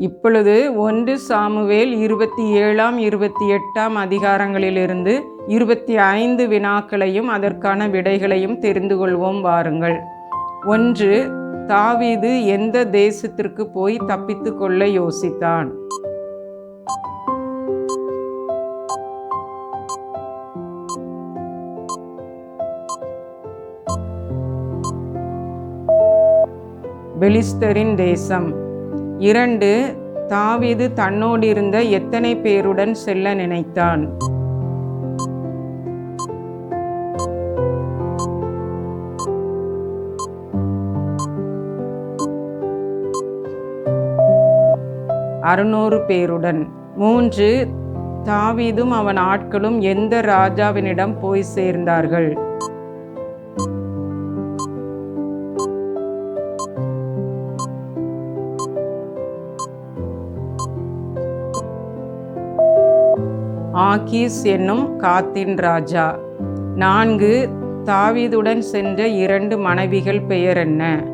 இப்பொழுது ஒன்று சாமுவேல் இருபத்தி ஏழாம் இருபத்தி எட்டாம் அதிகாரங்களிலிருந்து இருபத்தி ஐந்து வினாக்களையும் அதற்கான விடைகளையும் தெரிந்து கொள்வோம் வாருங்கள். ஒன்று தாவீது எந்த தேசத்திற்கு போய் தப்பித்து கொள்ள யோசித்தான்? பெலிஸ்தரின் தேசம். இரண்டு தாவீது தன்னோடிருந்த எத்தனை பேருடன் செல்ல நினைத்தான்? அறுநூறு பேருடன். மூன்று தாவீதும் அவன் ஆட்களும் எந்த ராஜாவினிடம் போய் சேர்ந்தார்கள்? ஆகீஸ் என்னும் காத்தின் ராஜா. நான்கு தாவீதுடன் சென்ற இரண்டு மனைவிகள் பெயர் என்ன?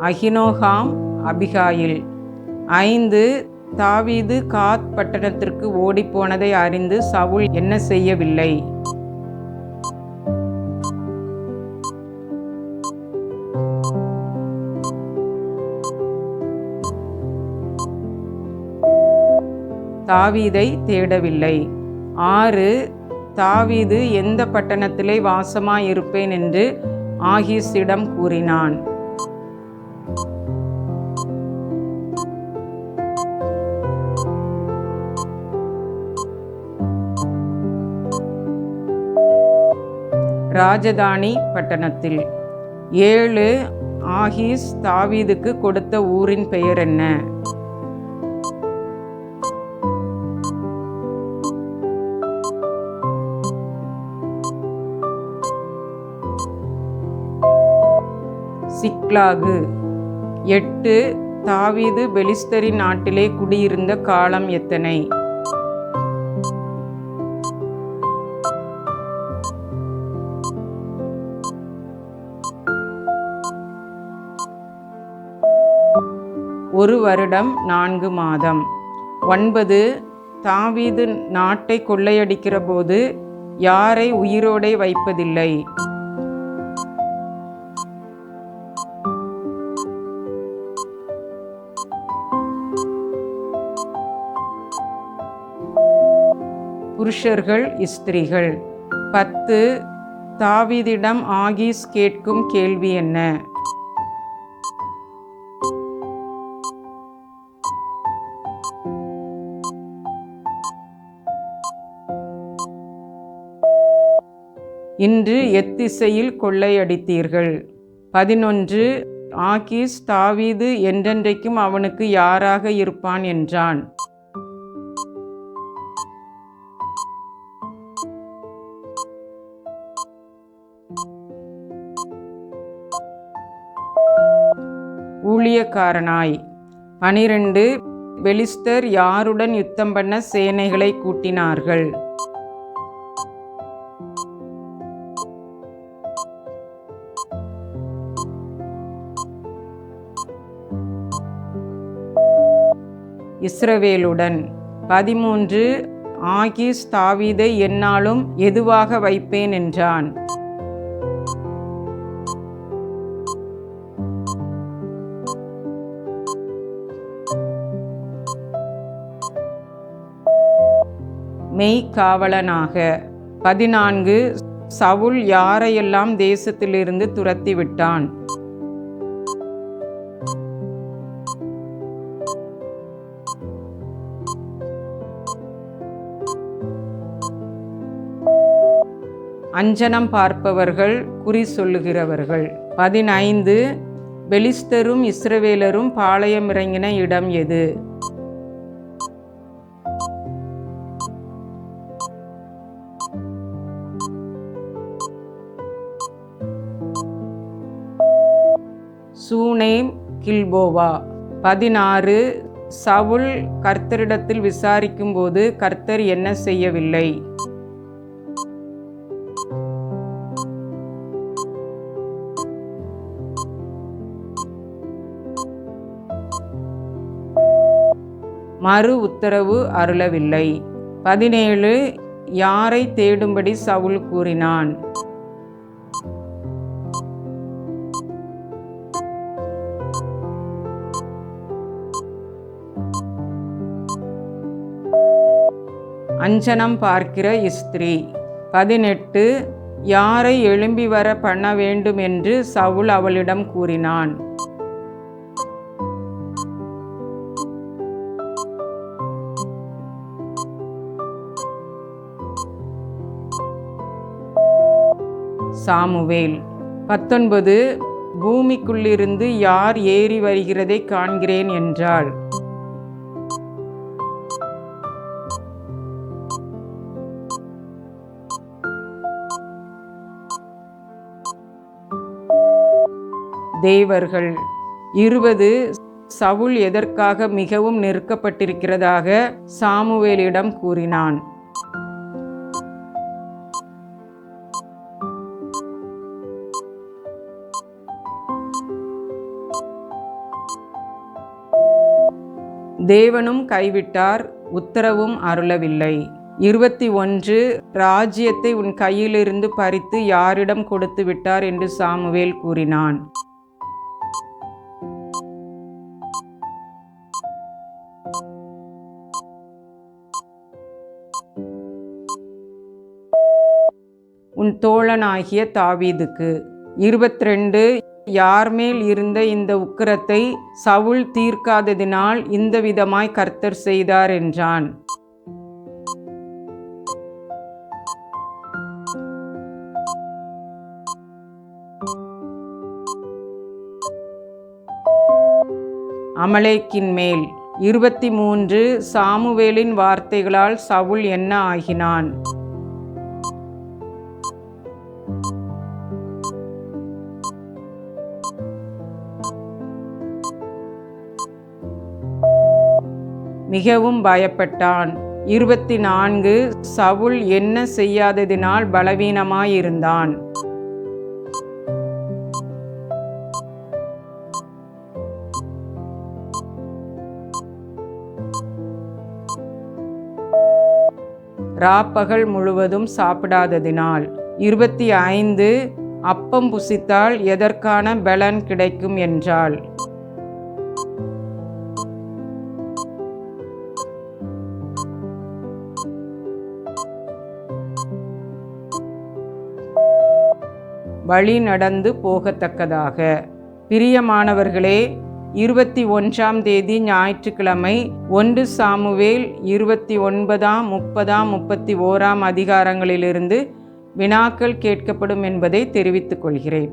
அகினோகாம் அபிகாயில். ஐந்து தாவீது காத் பட்டணத்திற்கு ஓடிப்போனதை அறிந்து சவுல் என்ன செய்யவில்லை? தாவீதை தேடவில்லை. ஆறு தாவீது எந்த பட்டணத்திலே வாசமாயிருப்பேன் என்று ஆகிஸிடம் கூறினான். ராஜதானி பட்டணத்தில். ஏழு ஆகிஸ் தாவீதுக்கு கொடுத்த ஊரின் பெயர் என்ன? சிக்லாகு. எட்டு தாவீது பெலிஸ்தரின் நாட்டிலே குடியிருந்த காலம் எத்தனை? ஒரு வருடம் நான்கு மாதம். ஒன்பது தாவீது நாட்டை கொள்ளையடிக்கிற போது யாரை உயிரோடே வைப்பதில்லை? புருஷர்கள் ஸ்திரீகள் பத்து தாவீதிடம் ஆகீஸ் கேட்கும் கேள்வி என்ன? இன்று எத்திசையில் கொள்ளையடித்தீர்கள். பதினொன்று ஆகீஸ் தாவீது என்றென்றைக்கும் அவனுக்கு யாராக இருப்பான் என்றான். ஊழியக்காரனாய். பனிரெண்டு பெலிஸ்தர் யாருடன் யுத்தம் பண்ண சேனைகளை கூட்டினார்கள்? இஸ்ரவேலுடன். பதிமூன்று ஆகிஸ் தாவீதை என்னாலும் எதுவாக வைப்பேன் என்றான். மெய்க்காவலனாக பதினான்கு சவுல் யாரையெல்லாம் தேசத்திலிருந்து துரத்திவிட்டான்? அஞ்சனம் பார்ப்பவர்கள் குறி சொல்லுகிறவர்கள். பதினைந்து பெலிஸ்தரும் இஸ்ரவேலரும் பாளையமிறங்கின இடம் எது? சூனேம் கில்போவா பதினாறு சவுல் கர்த்தரிடத்தில் விசாரிக்கும்போது கர்த்தர் என்ன செய்யவில்லை? மறு உத்தரவு அருளவில்லை. பதினேழு யாரை தேடும்படி சவுல் கூறினான்? அஞ்சனம் பார்க்கிற இஸ்திரி. பதினெட்டு யாரை எழும்பி வர பண்ண வேண்டும் என்று சவுல் அவளிடம் கூறினான். சாமுவேல் பத்தொன்பது பூமிக்குள்ளிருந்து யார் ஏறி வருகிறதை காண்கிறேன் என்றாள். தேவர்கள். இருபது சவுல் எதற்காக மிகவும் நெருக்கப்பட்டிருக்கிறதாக சாமுவேலிடம் கூறினான். தேவனும் கைவிட்டார் உத்தரவும் அருளவில்லை. இருபத்தி ஒன்று ராஜ்யத்தை உன் கையிலிருந்து பறித்து யாரிடம் கொடுத்து விட்டார் என்று சாமுவேல் கூறினான். உன் தோழனாகிய தாவீதுக்கு. இருபத்தி ரெண்டு யார் மேல் இருந்த இந்த உக்கிரத்தை சவுல் தீர்க்காததினால் இந்த விதமாய் கர்த்தர் செய்தார் என்றான். அமலேக்கின் மேல். இருபத்தி மூன்று சாமுவேலின் வார்த்தைகளால் சவுல் என்ன ஆகினான்? மிகவும் பயப்பட்டான். இருபத்தி நான்கு சவுல் என்ன செய்யாததினால் பலவீனமாயிருந்தான். ராப்பகல் முழுவதும் சாப்பிடாததினால். இருபத்தி ஐந்து அப்பம் புசித்தால் எதற்கான பலன் கிடைக்கும் என்றாள். வழி நடந்து போகத்தக்கதாக. பிரியமானவர்களே இருபத்தி ஒன்றாம் தேதி ஞாயிற்றுக்கிழமை ஒன்று சாமுவேல் இருபத்தி ஒன்பதாம் முப்பதாம் முப்பத்தி ஓராம் அதிகாரங்களிலிருந்து வினாக்கள் கேட்கப்படும் என்பதை தெரிவித்துக் கொள்கிறேன்.